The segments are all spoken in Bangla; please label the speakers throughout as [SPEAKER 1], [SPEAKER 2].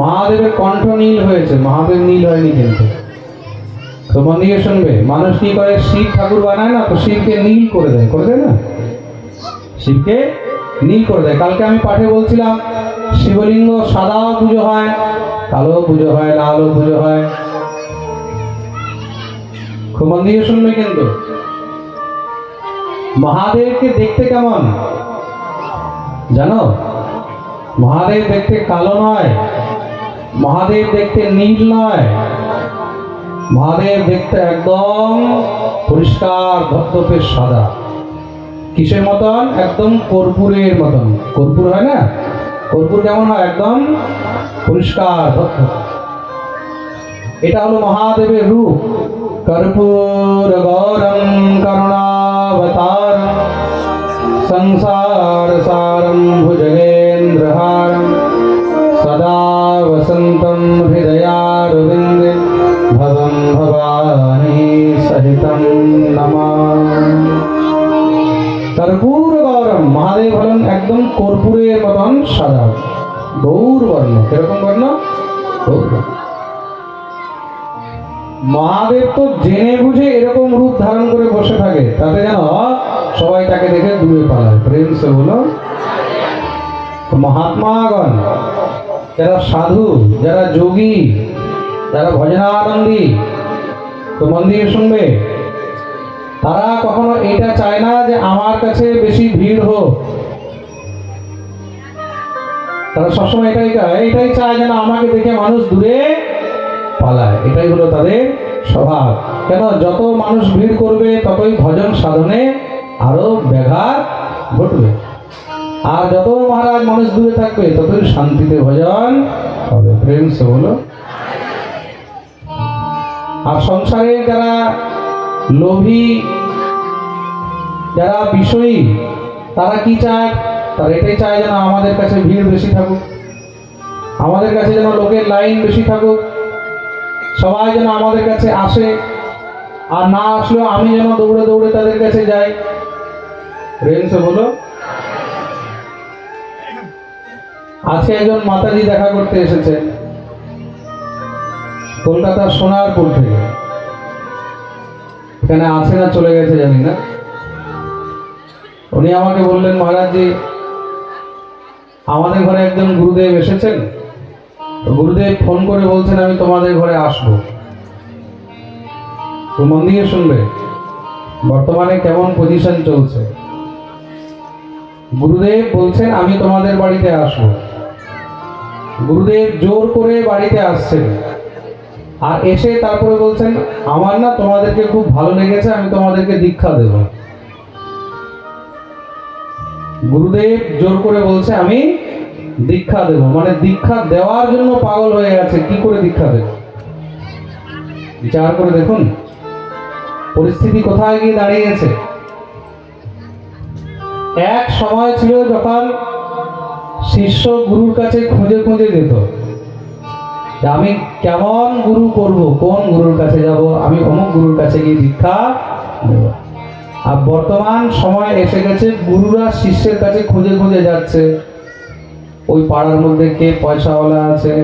[SPEAKER 1] মহাদেবের কণ্ঠ নীল হয়েছে, মহাদেব নীল হয়নি কিন্তু। তো মন দিয়ে শুনবে, মানুষ কি করে? শিব ঠাকুর বানায় না, তো শিবকে নীল করে দেয় করে দেয় না? শিবকে নীল করে দেয়। কালকে আমি পাঠে বলছিলাম, শিবলিঙ্গ সাদাও পুজো হয়, কালো পুজো হয় লালও পুজো হয়। খুব মন দিয়ে শুনবে কিন্তু। মহাদেবকে দেখতে কেমন? জানো? মহাদেব দেখতে কালো নয় মহাদেব দেখতে নীল নয়। মহাদেব দেখতে একদম পরিষ্কার, ধপধপে সাদা। কিসের মতন? একদম কর্পূরের মতন। কর্পূর হয় না? কর্পূর কেমন হয়? একদম পরিষ্কার, ধপধপে। এটা হলো মহাদেবের রূপ। কর্পূর গৌরম করুণাবতার সংসার সারম ভুজগেন্দ্রহারম তাতে যেন সবাই তাকে দেখে দূরে পালায়। প্রেম সে তো মহাত্মাগণ। যারা সাধু, যারা যোগী, যারা ভজনানন্দী তো মন দিয়ে শুনবে, তারা কখনো এটা চায় না যে আমার কাছে বেশি ভিড় হোক। তারা সবসময় এটাই চায় এটাই চায় যেন আমাকে দেখে মানুষ দূরে পালায়। এটাই হলো তাদের স্বভাব কেন? যত মানুষ ভিড় করবে, ততই ভজন সাধনে আরও ব্যাঘাত ঘটবে। আর যত মহারাজ মানুষ দূরে থাকবে, ততই শান্তিতে ভজন হবে। প্রেম সে বলো। আর সংসারে যারা লোভী, যারা বিষয়ী, তারা কি চায়? তারা এটাই চায় যেন আমাদের কাছে ভিড় বেশি থাকুক। আমাদের কাছে যেন লোকের লাইন বেশি থাকুক। সবাই যেন আমাদের কাছে আসে। আর না আসলেও আমি যেন দৌড়ে দৌড়ে তাদের কাছে যাই। রেঞ্জে বলো। আজকে একজন মাতাজি দেখা করতে এসেছে। কলকাতার সোনারপুর থেকে। এখানে আছে না, চলে গেছে, জানি না। উনি আমাকে বললেন মহারাজজি আমাদের ঘরে একজন গুরুদেব এসেছেন। গুরুদেব ফোন করে বলছেন, আমি তোমাদের ঘরে আসব। তো মন দিয়ে শুনবে, বর্তমানে কেমন পজিশন চলছে। গুরুদেব বলছেন, আমি তোমাদের বাড়িতে আসব। গুরুদেব জোর করে বাড়িতে আসছেন। আর এসে তারপরে বলছেন, আমার না তোমাদেরকে খুব ভালো লেগেছে, আমি তোমাদেরকে দীক্ষা দেব। গুরুদেব জোর করে বলছে, আমি দীক্ষা দেব। মানে দীক্ষা দেওয়ার জন্য পাগল হয়ে গেছে। কি করে দীক্ষা দেব? বিচার করে দেখুন। পরিস্থিতি কোথায় গিয়ে দাঁড়িয়েছে? এক সময় ছিল যখন শিষ্য গুরুর কাছে খুঁজে খুঁজে যেত। আমি কেমন গুরু করব? কোন গুরুর কাছে যাব? আমি অমুক গুরুর কাছে গিয়ে দীক্ষা নেব। আর বর্তমান সময় এসে গেছে, গুরুরা শিষ্যের কাছে খুঁজে খুঁজে যাচ্ছে। ওই পাড়ার মধ্যে কে পয়সাওয়ালা আছে?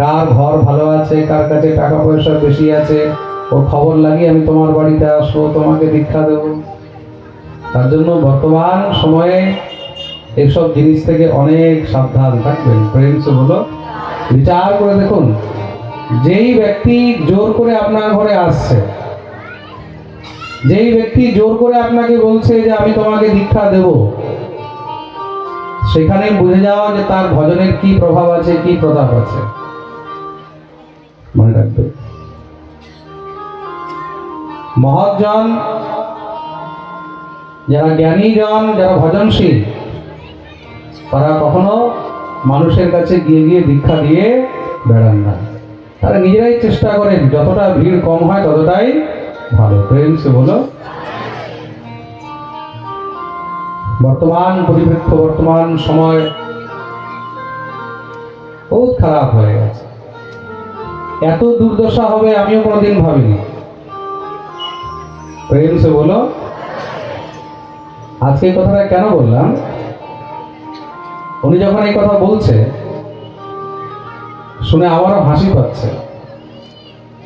[SPEAKER 1] কার ঘর ভালো আছে? কার কাছে টাকা পয়সা বেশি আছে? ওর খবর লাগিয়ে আমি তোমার বাড়িতে আসব, তোমাকে দীক্ষা দেব। তার জন্য বর্তমান সময়ে এসব জিনিস থেকে অনেক সাবধান থাকবেন ফ্রেন্ডস বলো। বিচার করে দেখুন। যেই ব্যক্তি জোর করে আপনার ঘরে আসছে, যেই ব্যক্তি জোর করে আপনাকে বলছে যে আমি তোমাকে দীক্ষা দেব সেখানে বুঝে যাওয়া যে তার ভজনের কি প্রভাব আছে, কি প্রতাপ আছে। মনে রাখবে। মহৎজন, যারা জ্ঞানীজন, যারা ভজনশীল, তারা কখনো মানুষের কাছে গিয়ে গিয়ে দীক্ষা দিয়ে বেড়ান না। তারা নিজেরাই চেষ্টা করেন, যতটা ভিড় কম হয় ততটাই ভালো। ফ্রেন্ডস বলো বর্তমান পরিপ্রেক্ষ বর্তমান সময় বহুত খারাপ হয়ে গেছে। এত দুর্দশা হবে আমিও কোনোদিন ভাবিনি। ফ্রেন্ডস বলো, আজকে এই কথাটা কেন বললাম? উনি যখন এই কথা বলছে, শুনে আমারও হাসি পাচ্ছে।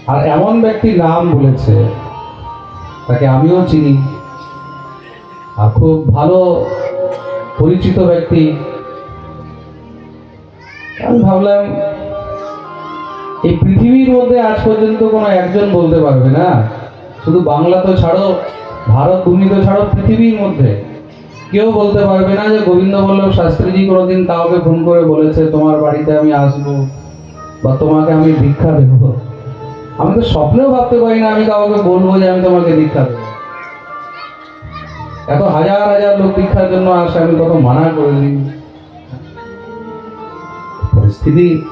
[SPEAKER 1] আর এমন ব্যক্তির নাম বলেছে, তাকে আমিও চিনি। খুব ভালো পরিচিত ব্যক্তি। আমি ভাবলাম, এই পৃথিবীর মধ্যে আজ পর্যন্ত কোনো একজন বলতে পারবে না। শুধু বাংলা তো ছাড়ো, ভারত ভূমি তো ছাড়ো পৃথিবীর মধ্যে। কেউ বলতে পারবে না যে গোবিন্দ বল্লভ শাস্ত্রীজি কোনোদিন কাউকে ফোন করে বলেছে, তোমার বাড়িতে আমি আসব বা তোমাকে আমি দীক্ষা দেব। আমি তো স্বপ্নেও ভাবতে পারি না আমি কাউকে বলব যে আমি তোমাকে দীক্ষা দেবো। এত হাজার হাজার লোক দীক্ষার জন্য আসে, আমি কত মানা করে দিই। পরিস্থিতি।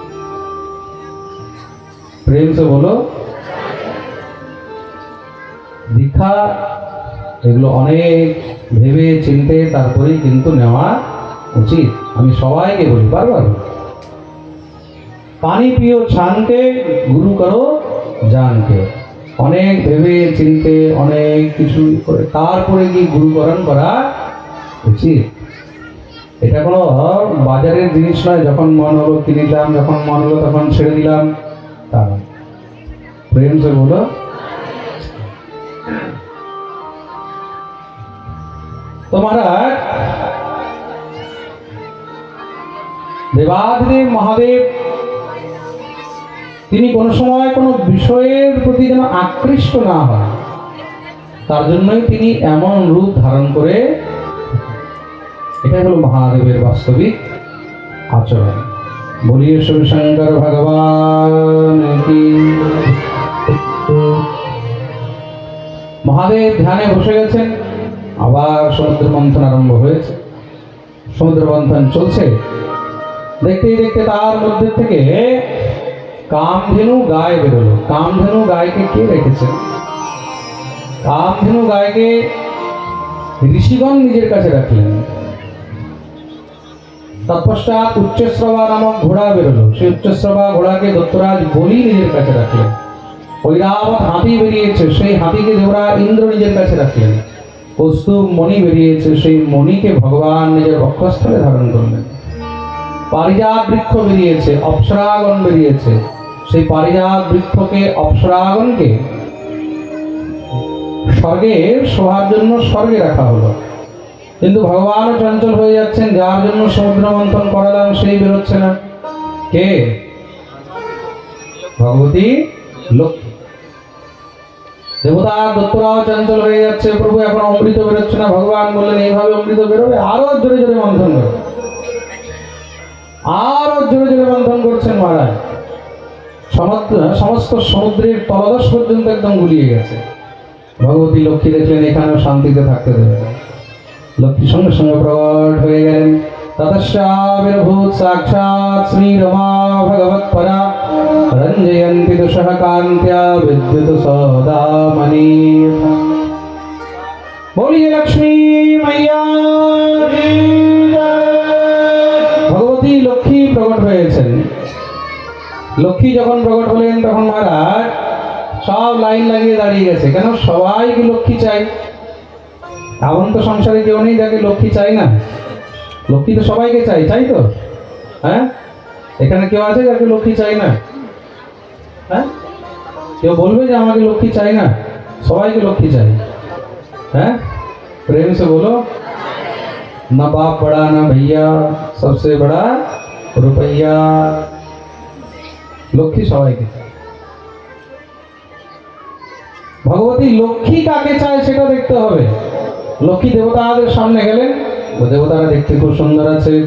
[SPEAKER 1] প্রেম সে বলো। দীক্ষা এগুলো অনেক ভেবে চিনতে তারপরেই কিন্তু নেওয়া উচিত। আমি সবাইকে বলি, বারবার পানি পিও, ছানকে, গুরু করো, জানকে। অনেক ভেবে চিনতে, অনেক কিছু করে, তারপরে কি গুরুকরণ করা উচিত। এটা কোনো বাজারের জিনিস নয়, যখন মন হলো কিনে দিলাম, যখন মন হলো তখন ছেড়ে দিলাম, তা প্রেম সে বলো। তো মহারাজ, দেবাদিদেব মহাদেব তিনি কোনো সময় কোনো বিষয়ের প্রতি যেন আকৃষ্ট না হয় তার জন্যই তিনি এমন রূপ ধারণ করে এটাই হলো মহাদেবের বাস্তবিক আচরণ। বলিয়ে শিবশঙ্কর ভগবান মহাদেব ধ্যানে বসে গেছেন, আবার সমুদ্র মন্থন আরম্ভ হয়েছে। সমুদ্র মন্থন চলছে। দেখতে দেখতে তার মধ্যে থেকে কামধেনু গায়ে বেরোলো। কামধেনু গায়কে কে রেখেছে? কামধেনু গায়কে ঋষিগণ নিজের কাছে রাখলেন। তৎপশ্চাৎ উচ্চশ্রবা নামক ঘোড়া বেরোলো। সেই উচ্চশ্রবা ঘোড়াকে দত্তরাজ বলি নিজের কাছে রাখলেন। ঐরাবত হাতি বেরিয়েছে, সেই হাতিকে দেবরা ইন্দ্র নিজের কাছে রাখলেন। কৌস্তুভ মণি বেরিয়েছে, সেই মণিকে ভগবান নিজের বক্ষস্থলে ধারণ করলেন। পারিজাত বৃক্ষ বেরিয়েছে, অপ্সরাগণ বেরিয়েছে। সেই পারিজাত বৃক্ষকে, অপ্সরাগণকে স্বর্গে শোয়ার জন্য স্বর্গে রাখা হলো। কিন্তু ভগবানও চঞ্চল হয়ে যাচ্ছেন, যার জন্য সমুদ্র মন্থন করালাম সেই বেরোচ্ছে না। কে? ভগবতী লক্ষ্মী। দেবতা দত্তরাও চঞ্চল হয়ে যাচ্ছে, প্রভু এখন অমৃত বেরোচ্ছে না। ভগবান বললেন, এইভাবে অমৃত বেরোবে? আরও জোরে জোরে মন্থন করবে আরও জোরে জোরে মন্থন করছেন মহারাজ। সমস্ত সমুদ্রের তলদশ পর্যন্ত একদম গুলিয়ে গেছে। ভগবতী লক্ষ্মী দেখলেন, এখানেও শান্তিতে থাকতে দেবে। লক্ষ্মী সঙ্গে সঙ্গে প্রকট হয়ে গেলেন। ততশ্চাবির্ভূত সাক্ষাৎ শ্রী রমা ভগবত পরা। রঞ্জয়ন্তি দুষः কান্ত্য়া বিদ্যুৎ সদামণি। বলিয়ে লক্ষ্মী মাইয়া, ভগবতী লক্ষ্মী প্রকট হয়েছেন। লক্ষ্মী যখন প্রকট হলেন তখন মহারাজ সব লাইন লাগিয়ে দাঁড়িয়ে গেছে কেন সবাই কি লক্ষ্মী চাই এমন তো সংসারে কেউ নেই যাকে লক্ষ্মী চাই না লক্ষ্মী তো সবাইকে চাই চাই তো হ্যাঁ এখানে কেউ আছে যাকে লক্ষ্মী চাই না হ্যাঁ কেউ বলবে যে আমাকে লক্ষ্মী চাই না সবাইকে লক্ষ্মী চাই হ্যাঁ प्रेम से बोलो ना बाप बड़ा ना भैया सबसे बड़ा रुपया লক্ষ্মী সবাইকে ভগবতী লক্ষ্মী কাকে চায় সেটা দেখতে হবে। লক্ষ্মী দেবতাদের সামনে গেলেন। দেবতারা দেখতে খুব সুন্দর আছে।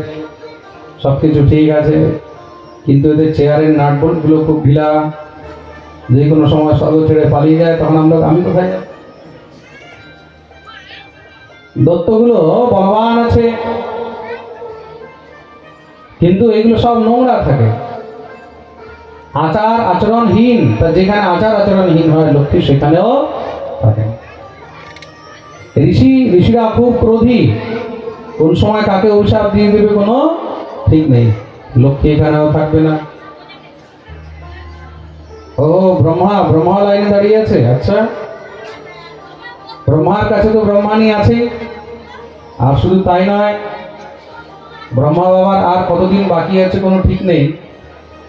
[SPEAKER 1] সব কিছু ঠিক আছে। কিন্তু এদের চেয়ারের নাটবোর্ডগুলো খুব ঢিলা। যে কোনো সময় স্বর্গ ছেড়ে পালিয়ে যায়, তখন আমরা আমি কোথায়? যাব দত্তগুলো বলবান আছে। কিন্তু এগুলো সব নোংরা থাকে। আচার আচরণহীন, তা যেখানে আচার আচরণহীন হয় লক্ষ্মী সেখানেও থাকে। ঋষি, ঋষিরা খুব ক্রোধী। কোন সময় কাকে অভিশাপ দিয়ে দেবে কোনো ঠিক নেই। লক্ষ্মী এখানেও থাকবে না। ও, ব্রহ্মা ব্রহ্মা লাইনে দাঁড়িয়ে আছে। আচ্ছা। ব্রহ্মার কাছে তো ব্রহ্মানি আছে আর শুধু তাই নয়, ব্রহ্মা বাবার আর কতদিন বাকি আছে কোনো ঠিক নেই।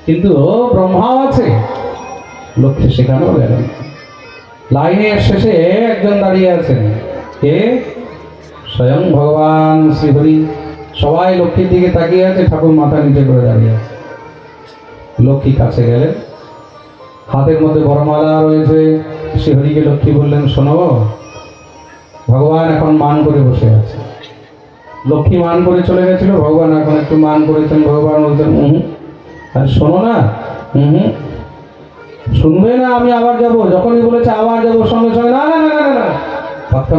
[SPEAKER 1] কিন্তু ব্রহ্মাও আছে। লক্ষ্মী সেখানেও গেলেন লাইনের শেষে একজন দাঁড়িয়ে আছেন। কে? স্বয়ং ভগবান শ্রীহরি। সবাই লক্ষ্মীর দিকে তাকিয়ে আছে, ঠাকুর মাথা নিচে করে দাঁড়িয়ে আছে। লক্ষ্মী কাছে গেলেন। হাতের মধ্যে বড়মালা রয়েছে। শ্রীহরিকে লক্ষ্মী বললেন, শোনো, ভগবান এখন মান করে বসে আছে। লক্ষ্মী মান করে চলে গেছিল, ভগবান এখন একটু মান করেছেন, ভগবান বলছেন হুম আর শোনো না হুম হুম শুনবে না আমি আবার যাব যখনই বলেছে আবার যাব সঙ্গে সঙ্গে না না না না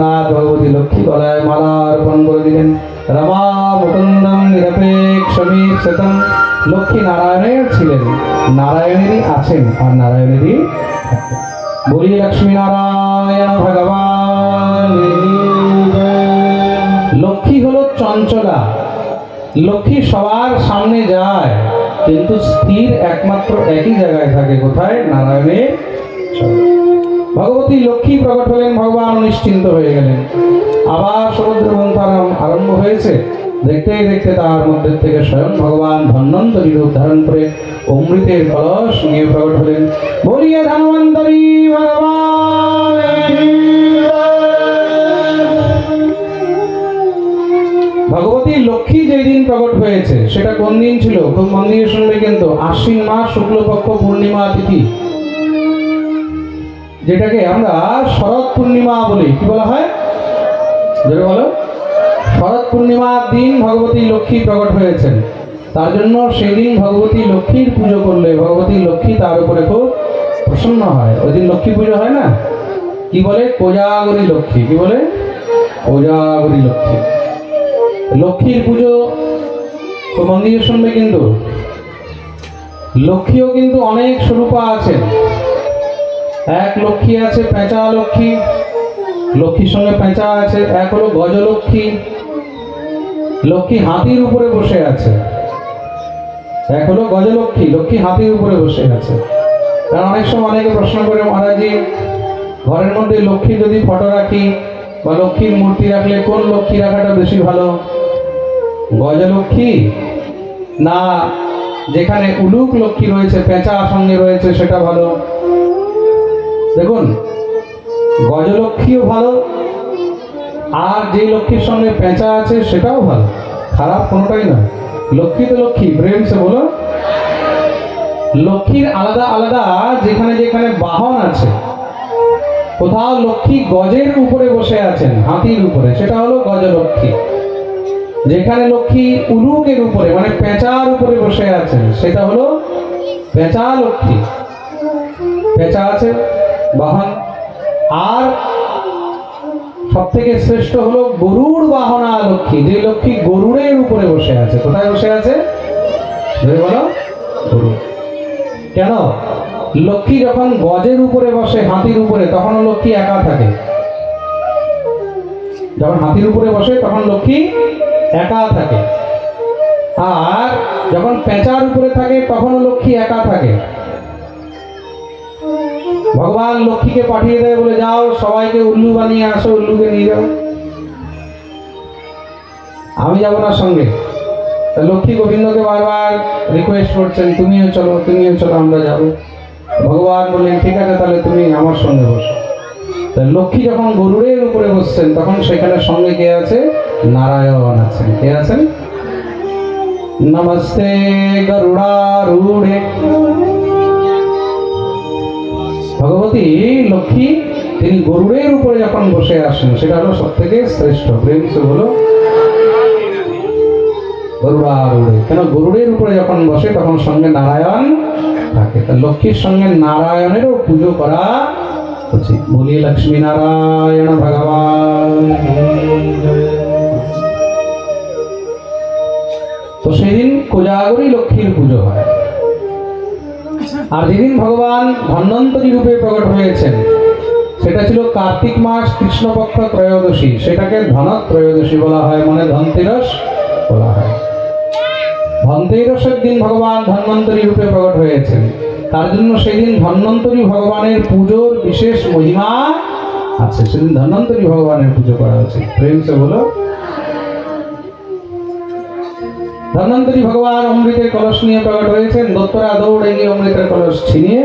[SPEAKER 1] না, ভগবতী লক্ষ্মী গলায় মালা অর্পণ করে দিলেন। রমা মুকুন্দম নিরপেক্ষ শতম লক্ষ্মী নারায়ণের ছিলেন। নারায়ণেরই আছেন আর নারায়ণেরই বলি লক্ষ্মী নারায়ণ ভগবান লক্ষ্মী হলো চঞ্চলা। লক্ষ্মী সবার সামনে যায়। কিন্তু স্থির একমাত্র একই জায়গায় থাকে। কোথায়? নারায়ণের ভগবতী লক্ষ্মী প্রকট হলেন, ভগবান নিশ্চিন্ত হয়ে গেলেন। আবার সমুদ্র মন্থন আরম্ভ হয়েছে। দেখতে দেখতে তার মধ্যে থেকে স্বয়ং ভগবান ধন্বন্তরী রূপ ধারণ করে অমৃতের কলস নিয়ে প্রকট হলেন। বলিয়া ধন্বন্তরী! প্রকট হয়েছে। সেটা কোন দিন ছিল? খুব মন দিয়ে শুনবে কিন্তু। আশ্বিন মাস, শুক্লপক্ষ, পূর্ণিমা, তিথি। যেটাকে আমরা শরৎ পূর্ণিমা বলি। কি বলা হয়? জোরে বলো। শরৎ পূর্ণিমার দিন ভগবতী লক্ষ্মী প্রকট হয়েছেন। তার জন্য সেদিন ভগবতী লক্ষ্মীর পুজো করলে ভগবতী লক্ষ্মী তার উপরে খুব প্রসন্ন হয়। ওই দিন লক্ষ্মী পুজো হয় না? কি বলে? কোজাগরী লক্ষ্মী। কি বলে? কোজাগরী লক্ষ্মী। লক্ষ্মীর পুজো তো মন দিয়ে শুনবে কিন্তু। লক্ষ্মীও কিন্তু অনেক স্বরূপা আছেন। এক লক্ষ্মী আছে পেঁচা লক্ষ্মী, লক্ষ্মীর সঙ্গে পেঁচা আছে, এক হলো গজলক্ষ্মী, লক্ষ্মী হাতির উপরে বসে আছে। এক হলো গজলক্ষ্মী, লক্ষ্মী হাতির উপরে বসে আছে। কারণ অনেক সময় অনেকে প্রশ্ন করে মহারাজি ঘরের মধ্যে লক্ষ্মী যদি ফটো রাখি বা লক্ষ্মীর মূর্তি রাখলে কোন লক্ষ্মী রাখাটা বেশি ভালো? গজলক্ষ্মী? না, যেখানে উলুক লক্ষ্মী রয়েছে, পেঁচা সঙ্গে রয়েছে, সেটা ভালো। দেখুন, গজলক্ষ্মীও ভালো, আর যে লক্ষ্মীর সঙ্গে পেঁচা আছে, সেটাও ভালো। খারাপ কোনোটাই নয়। লক্ষ্মী তো লক্ষ্মী, প্রেম সে বলো। লক্ষ্মীর আলাদা আলাদা, যেখানে যেখানে বাহন আছে, কোথাও লক্ষ্মী গজের উপরে বসে আছেন, হাতির উপরে, সেটা হলো গজলক্ষ্মী। যেখানে লক্ষ্মী উলুকের উপরে মানে পেঁচার উপরে বসে আছেন, সেটা হলো পেঁচা লক্ষ্মী। পেঁচা আছে, বাহন। আর সব থেকে শ্রেষ্ঠ হলো গরুর বাহনা লক্ষ্মী, যে লক্ষ্মী গরুরের উপরে বসে আছে। কোথায় বসে আছে? গরু কেন? লক্ষ্মী যখন গজের উপরে বসে, হাতির উপরে তখন লক্ষ্মী একা থাকে। যখন হাতির উপরে বসে, তখন লক্ষ্মী একা থাকে। আর যখন পেঁচার উপরে থাকে তখন লক্ষ্মী একা থাকে। ভগবান লক্ষ্মীকে পাঠিয়ে দেয় বলে, যাও, সবাইকে উল্লু বানিয়ে আসো, উল্লুকে নিয়ে যাও। আমি যাব না সঙ্গে। লক্ষ্মী গোবিন্দকে বারবার রিকোয়েস্ট করছেন, তুমিও চলো তুমিও চলো, আমরা যাব। ভগবান বললেন, ঠিক আছে, তাহলে তুমি আমার সঙ্গে বসো। লক্ষ্মী যখন গরুরের উপরে বসছেন, তখন সেখানে সঙ্গে কে আছে? নারায়ণ আছেন। কে আছেন? নমস্তে গরুড়ারূঢ়ে। ভগবতী লক্ষ্মী, তিনি গরুড়ের উপরে যখন বসে আসেন, সেটা হলো সব থেকে শ্রেষ্ঠ। প্রেম হলো গরুড়ারূঢ়ে। কেন গরুড়ের উপরে যখন বসে, তখন সঙ্গে নারায়ণ থাকে। তা লক্ষ্মীর সঙ্গে নারায়ণেরও পুজো করা উচিত। বলি, লক্ষ্মী নারায়ণ ভগবান তো সেদিন কোজাগরী লক্ষ্মীর পুজো হয়। আর যেদিন ভগবান ধন্বন্তরী রূপে প্রকট হয়েছেন, সেটা ছিল কার্তিক মাস, কৃষ্ণপক্ষ ত্রয়োদশী। সেটাকে ধন ত্রয়োদশী বলা হয় মানে ধনতেরস বলা হয়। ধনতেরসের দিন ভগবান ধন্বন্তরী রূপে প্রকট হয়েছেন। তার জন্য সেদিন ধন্বন্তরী ভগবানের পুজোর বিশেষ মহিমা আছে। সেদিন ধন্বন্তরী ভগবানের পুজো করা উচিত প্রেম সে বলো। ধন্বন্তরী ভগবান অমৃতের কলস নিয়ে প্রকট হয়েছেন। দত্তরা দৌড়ে গিয়ে অমৃতের কলস ছিনিয়ে